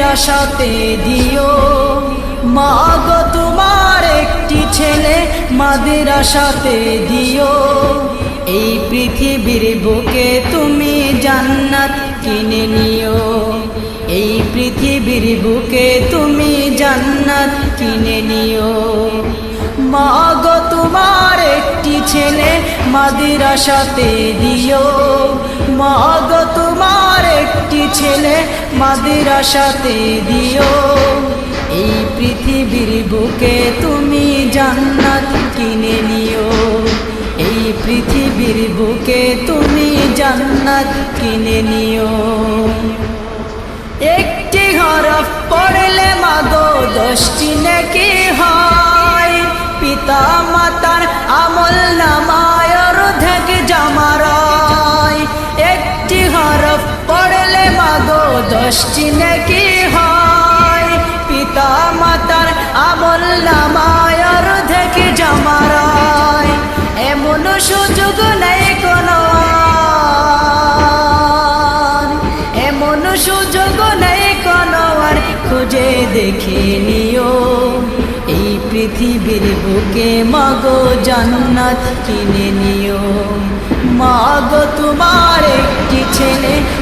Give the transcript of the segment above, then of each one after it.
মাদিরাসাতে দিও। মা গো তোমার একটি ছেলে মাদিরাসাতে দিও। এই পৃথিবীর বুকে তুমি জান্নাত কিনে নিও। এই পৃথিবীর বুকে তুমি জান্নাত কিনে নিও। মা গো তোমার একটি ছেলে মাদিরাসাতে দিও। ছেলে মাদিরাসাতে দিও। এই পৃথিবীর বুকে তুমি জান্নাত কিনে নিও। এই পৃথিবীর বুকে তুমি জান্নাত কিনে নিও। একটি হরফ পড়লে মাদ দশটি দশটি নাকি হয়। পিতা মাতার আমল নামায় অর্ধেক জামারায়। এমন সুযোগ নেই কোনো। এমন সুযোগ নেই কোনো আর। খুঁজে দেখে নিও। এই পৃথিবীর বুকে মাগো জান্নাত কিনে নিও। মাগো তোমার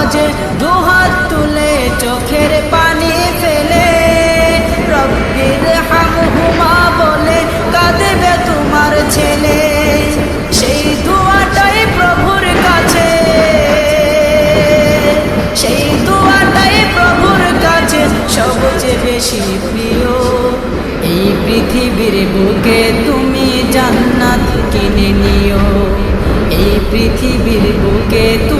নামাজে দুহাত তুলে চোখের পানি ফেলে। রব্বির হামহুমা বলে কাঁদবে তোমার ছেলে। সেই দুয়াটাই প্রভুর কাছে। সেই দুয়াটাই প্রভুর কাছে। সবচেয়ে বেশি প্রিয় এই পৃথিবীর বুকে তুমি জান্নাত কিনে নিও। এই পৃথিবীর বুকে তুমি